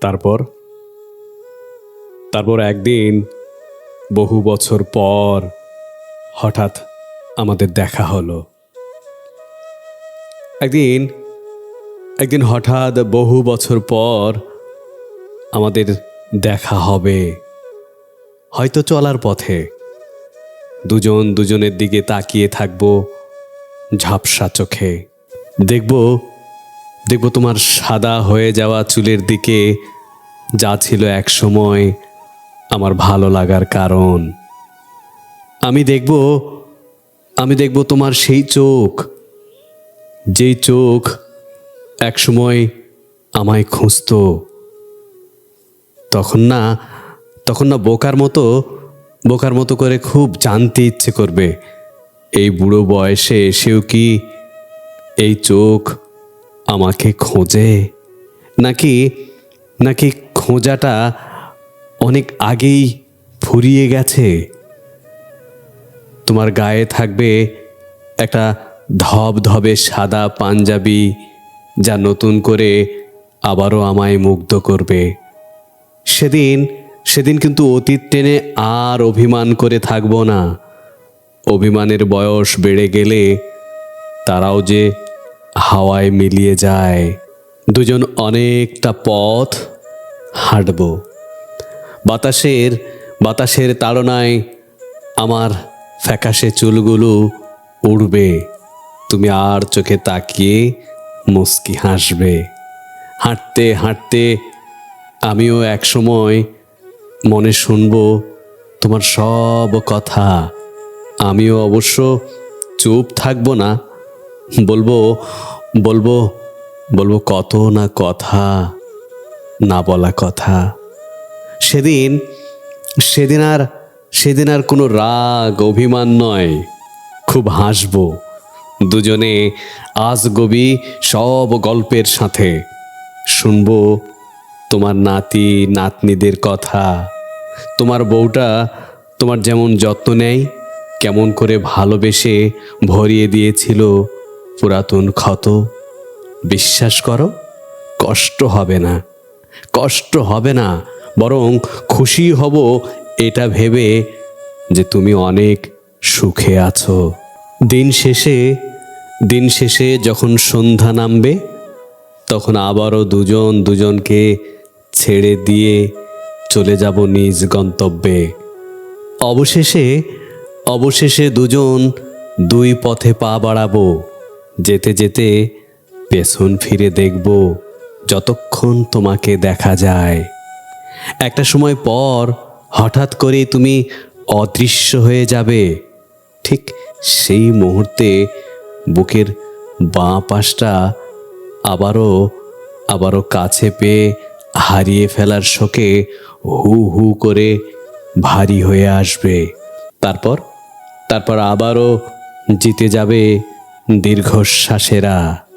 তারপর? তারপর একদিন, বহু বছর পর, হঠাৎ আমাদের দেখা হলো। একদিন একদিন হঠাৎ বহু বছর পর আমাদের দেখা হবে। হয়তো চলার পথে। দুজন দুজনের দিকে তাকিয়ে থাকব ঝাপসা চোখে। দেখব দেখব তোমার সাদা হয়ে যাওয়া চুলের দিকে যা ছিল এক সময় আমার ভালো লাগার কারণ। আমি দেখব আমি দেখব তোমার সেই চোখ, যেই চোখ একসময় আমায় খুঁজতো। তখন না তখন না বোকার মতো বোকার মতো করে খুব জানতে ইচ্ছে করবে, এই বুড়ো বয়সে এসেও কি এই চোখ আমাকে খোঁজে? নাকি নাকি খোঁজাটা অনেক আগেই ফুরিয়ে গেছে? তোমার গায়ে থাকবে একটা ধবধবে সাদা পাঞ্জাবি যা নতুন করে আবারও আমায় মুগ্ধ করবে। সেদিন সেদিন কিন্তু অতীত টেনে আর অভিমান করে থাকব না। অভিমানের বয়স বেড়ে গেলে তারাও যে হাওয়ায় মিলিয়ে যায়। দুজন অনেকটা পথ হাঁটব। বাতাসের বাতাসের তাড়নায় আমার ফ্যাকাশে চুলগুলো উড়বে। তুমি আর চোখে তাকিয়ে মুস্কি হাসবে। হাঁটতে হাঁটতে আমিও একসময় মনে শুনব তোমার সব কথা। আমিও অবশ্য চুপ থাকব না। বলব বলব বলব কত না কথা, না বলা কথা। সেদিন সেদিন আর সেদিন আর কোনো রাগ, অভিমান নয়। খুব হাসবো। দুজনে আজগবি সব গল্পের সাথে। শুনব তোমার নাতি, নাতনিদের কথা। তোমার বউটা তোমার যেমন যত্ন নেয়, কেমন করে ভালোবেসে ভরিয়ে দিয়েছিল পুরাতন ক্ষত। বিশ্বাস করো, কষ্ট হবে না। কষ্ট হবে না, বরং খুশি হব এটা ভেবে যে তুমি অনেক সুখে আছো। দিন শেষে দিন শেষে যখন সন্ধ্যা নামবে, তখন আবারও দুজন দুজনকে ছেড়ে দিয়ে চলে যাব নিজ গন্তব্যে। অবশেষে অবশেষে দুজন দুই পথে পা বাড়াবো। যেতে যেতে পেছন ফিরে দেখব যতক্ষণ তোমাকে দেখা যায়। একটা সময় পর হঠাৎ করে তুমি অদৃশ্য হয়ে যাবে। ঠিক সেই মুহূর্তে বুকের বাঁ পাশটা আবারও আবারও কাছে পেয়ে হারিয়ে ফেলার শোকে হু হু করে ভারী হয়ে আসবে। তারপর তারপর আবারও জিতে যাবে দীর্ঘশ্বাসেরা।